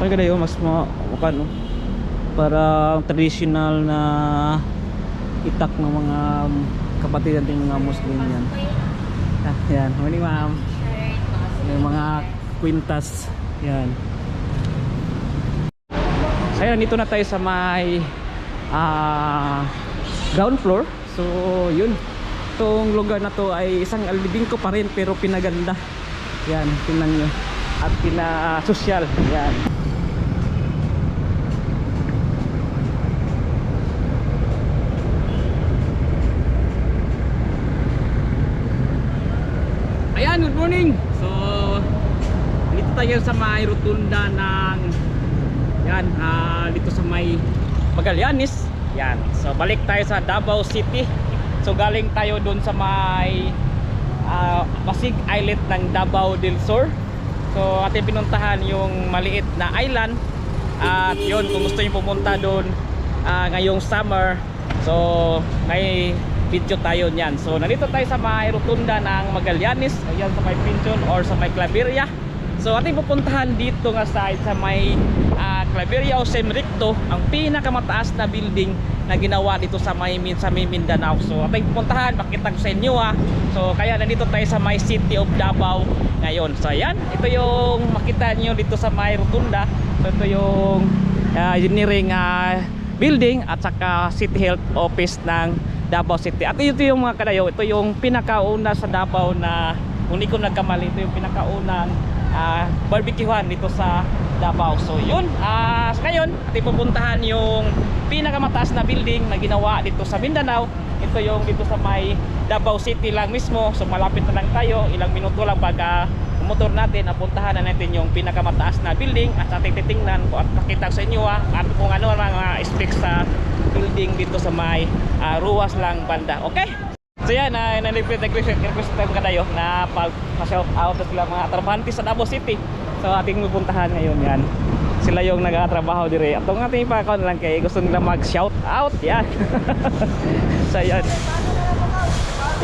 Kaya kada yun, mas mga, ano, parang traditional na itak ng mga kapatid natin mga Muslim yan. Ah, yan, morning ma'am. Yung mga kwintas. Yan. So ayun, dito na tayo sa may ah, ground floor. So yun. Itong lugar na to ay isang alibing ko pa rin pero pinaganda. Yan, tingnan nyo. At pina-social. Yan. Ayan, good morning. So, dito tayo sa may rotunda ng yan, ah, dito sa may Magallanes. Yan. So, balik tayo sa Davao City. So, galing tayo doon sa may ah, Pasig Islet ng Davao del Sur. So, ating pinuntahan yung maliit na island. At yun, kung gusto niyo pumunta doon ah, ngayong summer, so may video tayo niyan. So, nandito tayo sa may rotunda ng Magallanes. Ayan, sa may Pinchon or sa may Claveria. So, ating pupuntahan dito nga side sa may ah, Claveria o Semricto, ang pinakamataas na building na ginawa dito sa may, sa may Mindanao. So, ating pupuntahan, makita ko sa inyo ah. So, kaya nandito tayo sa may City of Davao ngayon. So, ayan, ito yung makita niyo dito sa may rotunda. So, ito yung ah, engineering ah, building at saka City Health Office ng Davao City. At ito yung mga kadayo, ito yung pinakauna sa Davao na kung hindi ko nagkamali, ito yung pinakaunang ah, barbecuehan dito sa Davao. So yun, ah so ngayon, ating pupuntahan yung pinakamataas na building na ginawa dito sa Mindanao. Ito yung dito sa may Davao City lang mismo. So malapit na lang tayo, ilang minuto lang baga motor natin, napuntahan na natin yung pinakamataas na building at ating titingnan ko at makita ko sa inyo ah, at kung ano ang mga specs sa building dito sa may ah, ruwas lang banda. Okay? So yan, uh, nalipid request request tayo kadayo na pag shout out sila mga trabahante sa Davao City. So ating pupuntahan ngayon yan. Sila yung nagatrabaho dire. At ang ating pa-account lang kay gusto nila mag shout out yan. so yan.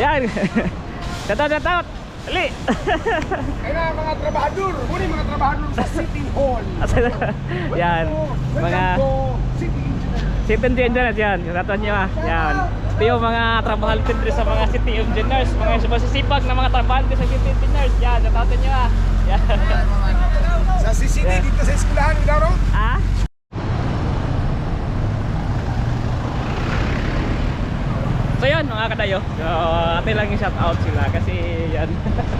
Yan. Shout out, shout out. Ali. Kaya na mga trabahador, muna yung mga trabahador sa City Hall. yan. Mga City Engineer. City engineers yan. Shoutout nyo ah. Yan. Yung mga trabahante dito sa mga city engineers. Mga masisipag na mga trabahante sa city engineers. Yan. Shoutout nyo ah. Yan. Sa CCD Yeah. dito sa eskwelahan, no? Ah? So yun mga kadayo So atin lang yung shout out sila kasi yan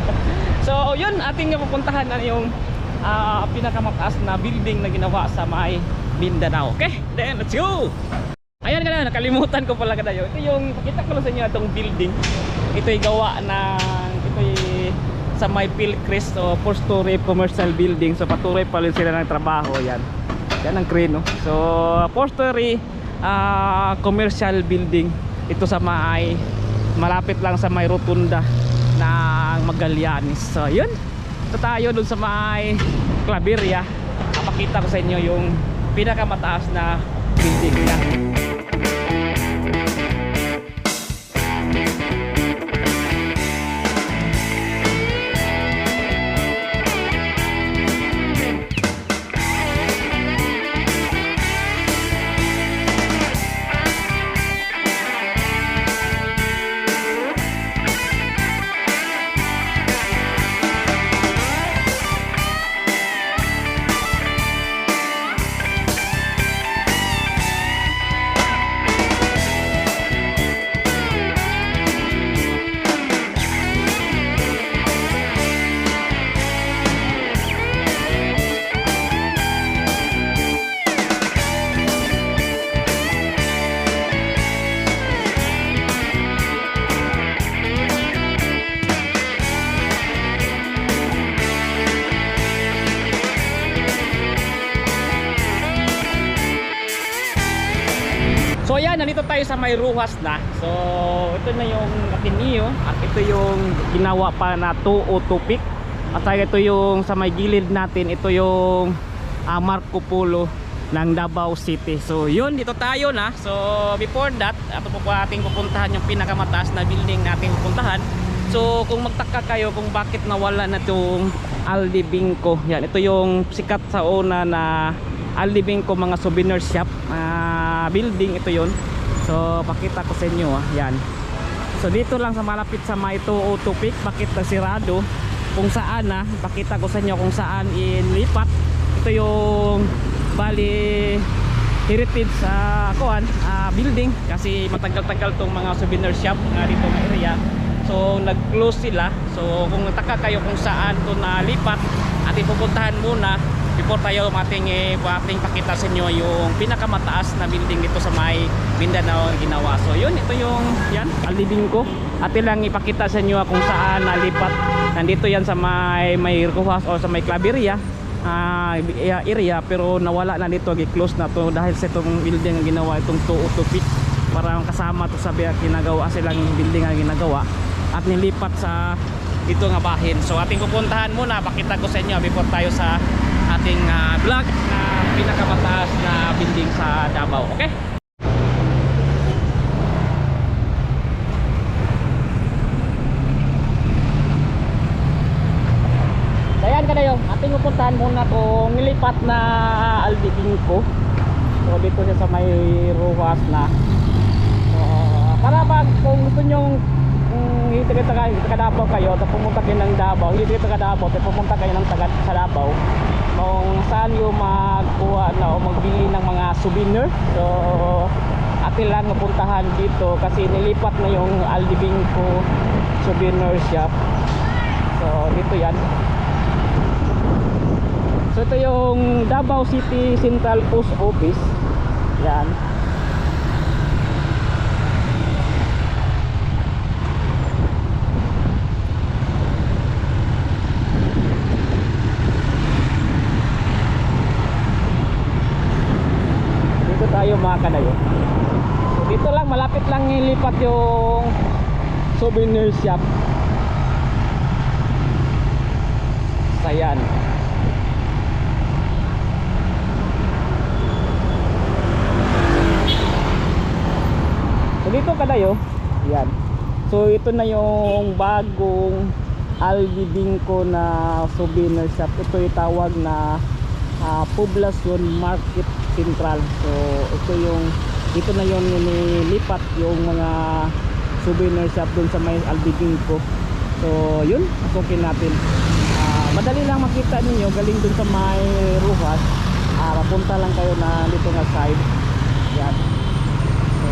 So yun ating pupuntahan na yung ah, pinakamataas na building na ginawa sa may Mindanao Okay then let's go Ayan kadayo nakalimutan ko pala kadayo Ito yung pakita ko lang sa inyo itong building. Ito yung gawa ng Ito yung sa may Pilcrest o four story commercial building. So patuloy pa rin sila ng trabaho yan. Yan ang crane no? So four story ah, commercial building. Ito sa may malapit lang sa may rotunda ng Magallanes. So yun. Ito tayo dun sa may Claveria. Papakita ko sa inyo yung pinakamataas na building na So ayan, nandito tayo sa may ruhas na. So ito na yung Ateneo at ito yung ginawa pa na 202 peak. At saka ito yung sa may gilid natin, ito yung ah, Marco Polo ng Davao City. So yun, dito tayo na. So before that, ito po ating pupuntahan yung pinakamataas na building nating pupuntahan. So kung magtaka kayo kung bakit nawala na itong Aldi Bingko. Yan, ito yung sikat sa una na Aldi Bingko mga souvenir shop. Ah, building ito yon. So pakita ko sa inyo ah. Yan. So dito lang sa malapit sa may 202 Peak, bakit nasirado? Kung saan na, pakita ko sa inyo kung saan inlipat. Ito yung bali heritage sa kuan ah, building kasi matagal-tagal tong mga souvenir shop nga dito ng area. So nag-close sila. So kung nataka kayo kung saan to nalipat, ating pupuntahan muna before tayo ating eh, ating pakita sa inyo yung pinakamataas na building dito sa may Mindanao na ginawa. So yun, ito yung yan, alibing ko. Ate lang ipakita sa inyo kung saan nalipat. Nandito yan sa may may Ruhas o sa may Claveria ah, area pero nawala na dito gi-close na to dahil sa itong building ang ginawa itong 202 feet parang kasama to sa ginagawa silang building ang ginagawa at nilipat sa ito nga bahin so ating pupuntahan muna pakita ko sa inyo before tayo sa ating ah, vlog na pinakamataas na building sa Davao okay Dayan ka na ating pupuntahan muna kung nilipat na Aldi Bingko. So dito siya sa may Ruwas na. So, para pag kung gusto nyo kung hindi kayo taga, Davao kayo tapos pumunta kayo ng Davao hindi taga Davao pumunta kayo ng taga sa Davao kung saan yung magkuha na o magbili ng mga souvenir so atin lang napuntahan dito kasi nilipat na yung Aldi Bingko souvenir shop so dito yan So ito yung Davao City Central Post Office. Yan. Dito tayo mga kanayo. So dito lang malapit lang ilipat yung souvenir shop. Sayan. So dito kadayo, yan. So ito na yung bagong Aldi Bingko na souvenir shop. Ito yung tawag na ah, Poblacion Market Central. So ito yung dito na yung nilipat yung mga souvenir shop dun sa may Aldi Bingko. So yun, pasukin natin. Ah, madali lang makita ninyo galing dun sa may Ruhas. Ah, mapunta lang kayo na dito nga side. Yan. So,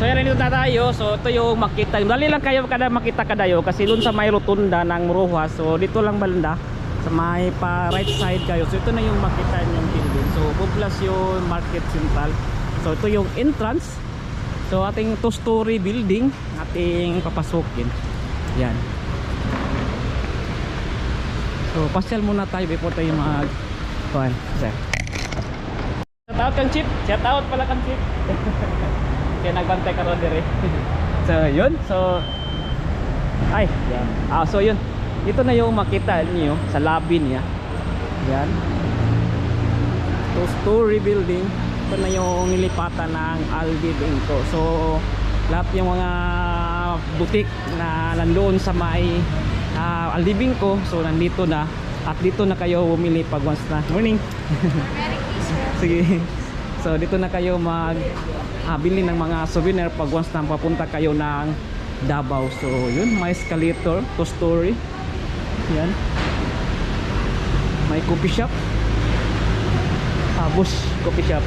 so yan dito na tayo. So ito yung makita. Dali lang kayo kada makita kadayo kasi doon sa may rotunda ng Muruhas. So dito lang balanda sa may pa right side kayo. So ito na yung makita yung building. So Poblacion Market Central. So ito yung entrance. So ating two story building ating papasukin. Yan. So pasyal muna tayo before tayo mag kuan. Sir. Shout out kang Chip. Shout out pala kang Chip. Kaya nagbantay ka ron dire. so, yun. So, ay, yan. Ah, so yun. Ito na yung makita niyo sa lobby niya. Yan. Two story building. Ito na yung nilipatan ng Aldi Bingko. So, lahat yung mga butik na nandoon sa may ah, Aldi Bingko. So, nandito na. At dito na kayo bumili pag once na. Morning. Sige. So dito na kayo mag bili ng mga souvenir pag once na papunta kayo ng Davao. So yun, may escalator, two story. Yan. May coffee shop. Ah, bus coffee shop.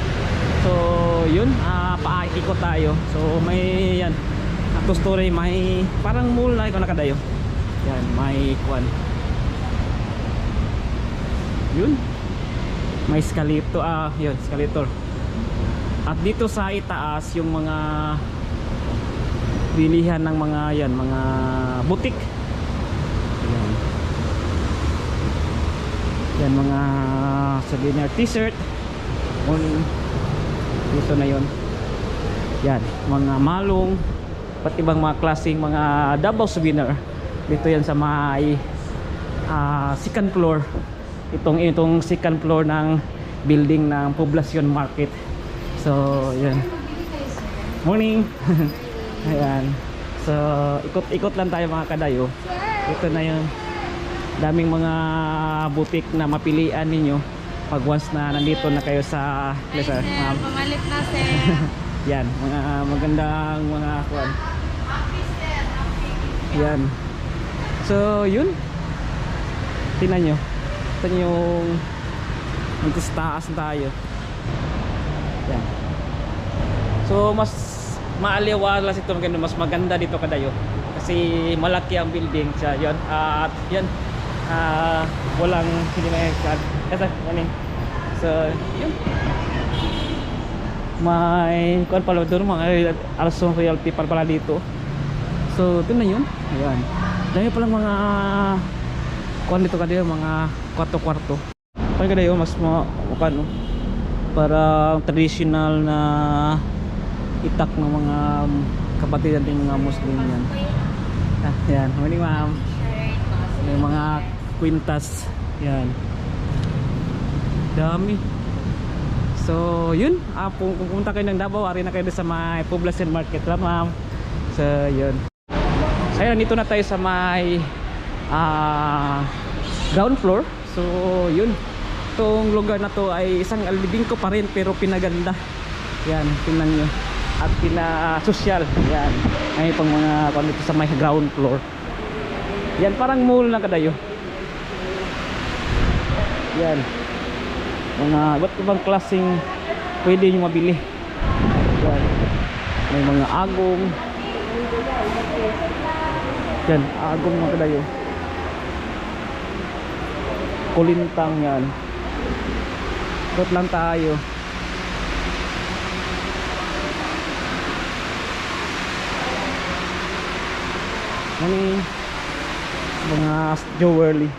So yun, ah, paikot tayo. So may yan, story, may parang mall na ikaw nakadayo. Yan, may kwan. Yun, may escalator ah yun escalator at dito sa itaas yung mga bilihan ng mga yan mga butik yan yan mga souvenir t-shirt on dito na yon yan mga malong pati bang mga klaseng mga Davao souvenir dito yan sa may ah, second floor itong itong second floor ng building ng Poblacion Market. So, yan. Morning. Ayan. So, ikot-ikot lang tayo mga kadayo. Ito na yung daming mga butik na mapilian ninyo pag once na nandito na kayo sa Ay, Lesa, sir. na, sir. Yan, mga magandang mga kuan. Yan. So, yun. Tingnan nyo. Ito yung magtistaas na tayo. Yan. So, mas maaliwalas ito maganda, mas maganda dito kadayo. Kasi malaki ang building siya. Yun. At yan. Ah, walang hindi may Kasi, eh. So, yun may kuan pala doon mga Alson Realty pala, pala dito. So ito na yun. Ayan. Dahil palang mga kuan dito kadyo mga kwarto-kwarto. Pag kadyo mas mga kuan no para traditional na itak ng mga kapatid natin mga Muslim yan. Ah, yan. Morning ma'am. May mga kwintas. Yan dami So, yun. Ah, kung pumunta kayo ng Davao, ari na kayo sa may Poblacion Market lang, ma'am. So, yun. So, ayun, nandito na tayo sa may ah, ground floor. So, yun. Itong lugar na to ay isang alibingko pa rin pero pinaganda. Yan, tingnan nyo. At pina-social. Yan. Ay pang mga dito sa may ground floor. Yan, parang mall na kadayo. Yan mga iba't ibang klaseng pwede nyo mabili. Yan. may mga agong. Yan agong mga kadayo kulintang yan. Ikot lang tayo. Ano mga jewelry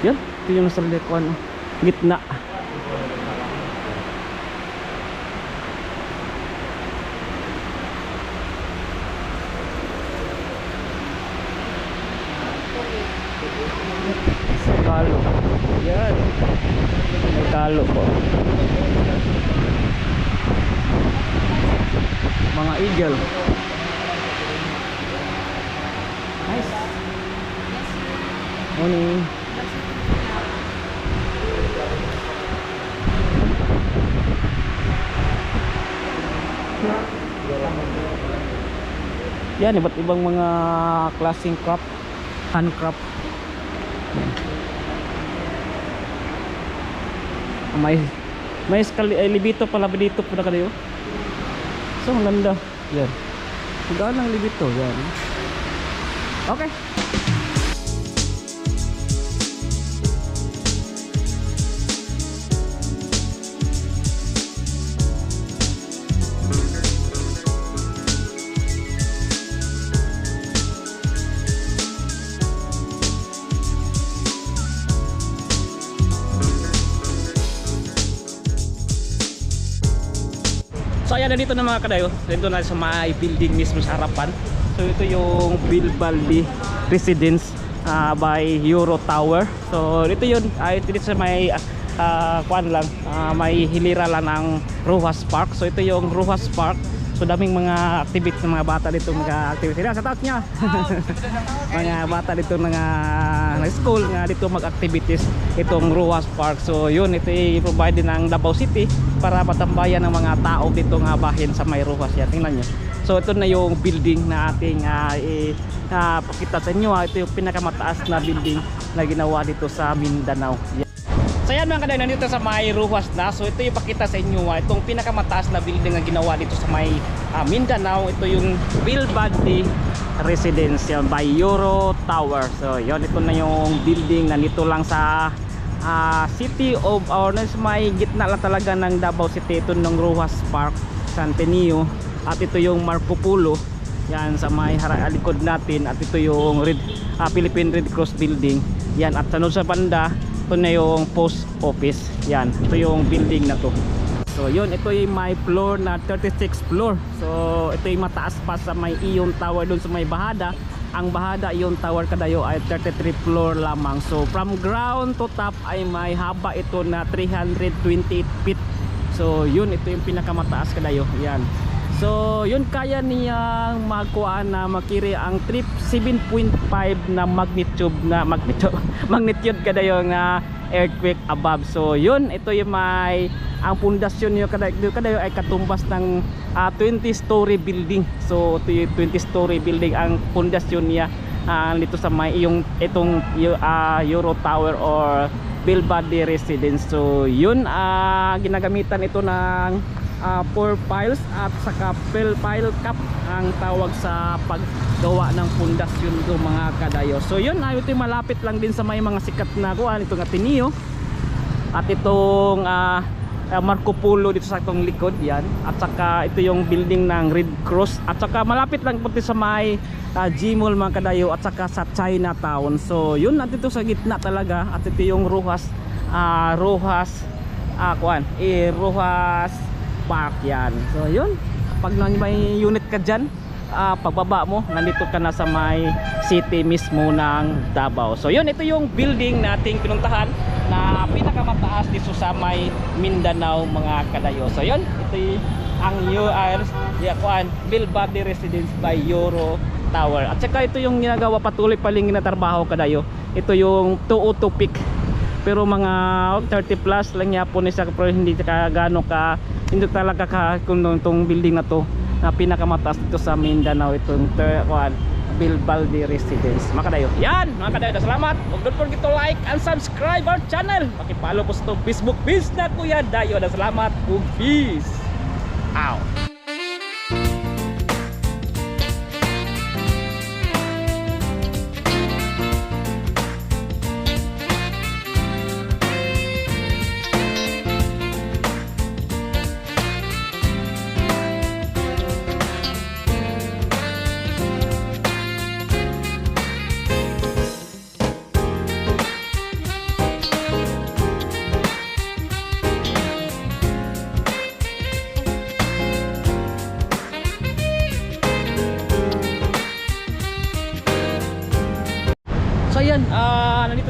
yan ito yung nasa likod ano gitna Kalo. Yan. May kalo po. Mga eagle. Nice. Morning. Yan, iba't ibang mga klaseng craft, handcraft. Yan. May may libito pala dito pala kayo. So, ang ganda. Yan. Magkano ang libito? Yan. Okay. Nandito na mga kadayo. Dito na sa may building mismo sa harapan. So ito yung Bilbaldi Residence ah, by Euro Tower. So dito yun, ay dito sa may uh, kuan lang, ah, may hilira lang ng Rojas Park. So ito yung Rojas Park. So daming mga activities ng mga bata dito, mga activities. Yan, sa taas niya. mga bata dito mga na school nga dito mag-activities itong Ruas Park. So yun, ito i-provide ng Davao City para matambayan ng mga tao dito nga bahin sa may Ruas. Yan, tingnan nyo. So ito na yung building na ating uh, pakita sa inyo. ah. Ito yung pinakamataas na building na ginawa dito sa Mindanao. Yan. So yan mga kaday, nandito sa may Ruas na. So ito yung pakita sa inyo, ah, itong pinakamataas na building na ginawa dito sa may ah, Mindanao. Ito yung Bilbadi Residence yan, by Euro Tower. So yon ito na yung building nandito lang sa ah, City of or sa may gitna lang talaga ng Davao City. Ito ng Ruas Park, San Tenio. At ito yung Marco Polo. Yan sa may likod natin at ito yung Red, ah, Philippine Red Cross building. Yan at sa sa banda ito na yung post office. Yan. Ito yung building na to. So yun. Ito yung may floor na 36 floor. So ito yung mataas pa sa may iyon tower dun sa may bahada. Ang bahada iyon tower kadayo ay 33 floor lamang. So from ground to top ay may haba ito na 328 feet. So yun. Ito yung pinakamataas kadayo. Yan So, yun kaya niyang magkuha na makiri ang trip 7.5 na magnitude na magnitude magnitude kada yung ah, earthquake above. So, yun ito yung may ang pundasyon niyo kada kada ay katumbas ng ah, 20 story building. So, ito yung 20 story building ang pundasyon niya ah, dito sa may yung itong ah, Euro Tower or Bilbade Residence. So, yun ah, ginagamitan ito ng uh, four piles at saka fill pile cap ang tawag sa paggawa ng pundasyon do mga kadayo. So yun, ay ito yung malapit lang din sa may mga sikat na kuan itong Ateneo at itong ah, ah, Marco Polo dito sa itong likod yan. At saka ito yung building ng Red Cross. At saka malapit lang pati sa may uh, Gmall mga kadayo at saka sa Chinatown. So yun at ito sa gitna talaga. At ito yung Rojas ah, Rojas ah, kuan eh, Rojas Park yan. So yun. Pag may unit ka dyan ah, pagbaba mo nandito ka na sa may city mismo ng Davao. So yun ito yung building nating pinuntahan na pinakamataas dito sa may Mindanao mga kadayo. So yun ito ang UR yeah, kuan Bilbade Residence by Euro Tower. At saka ito yung ginagawa patuloy paling ginatrabaho kadayo. Ito yung 202 peak pero mga 30 plus lang yapon ni siya pero hindi ka gaano ka hindi talaga ka kung itong building na to na pinakamataas dito sa Mindanao itong ter, kuan, Bilbalde Residence. Mga kadayo yan! Mga kadayo salamat. Huwag don't forget to like and subscribe our channel. Pakipalo po sa Facebook page na kuya dayo na. Salamat. Ug peace. Out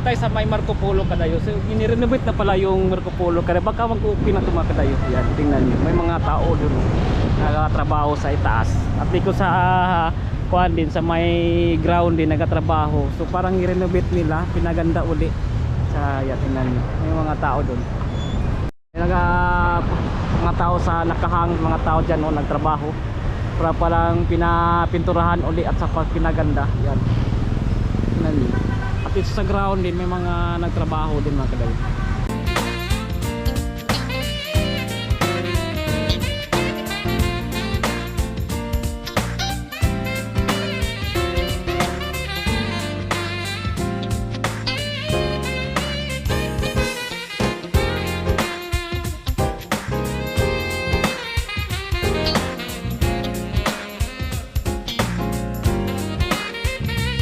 nandito tayo sa may Marco Polo Kadayo. So inirenovate na pala yung Marco Polo Kadayo. Baka mag-open na mga Kadayo. Yan, tingnan niyo. May mga tao doon. Nagatrabaho sa itaas. At dito sa ah, kuan din sa may ground din nagatrabaho. So parang i-renovate nila, pinaganda uli. Sa yan, tingnan niyo. May mga tao doon. May naga mga tao sa nakahang mga tao diyan no, nagtrabaho. Para parang pinapinturahan uli at sa pinaganda. Yan. At dito sa ground din may mga nagtrabaho din mga kadayo.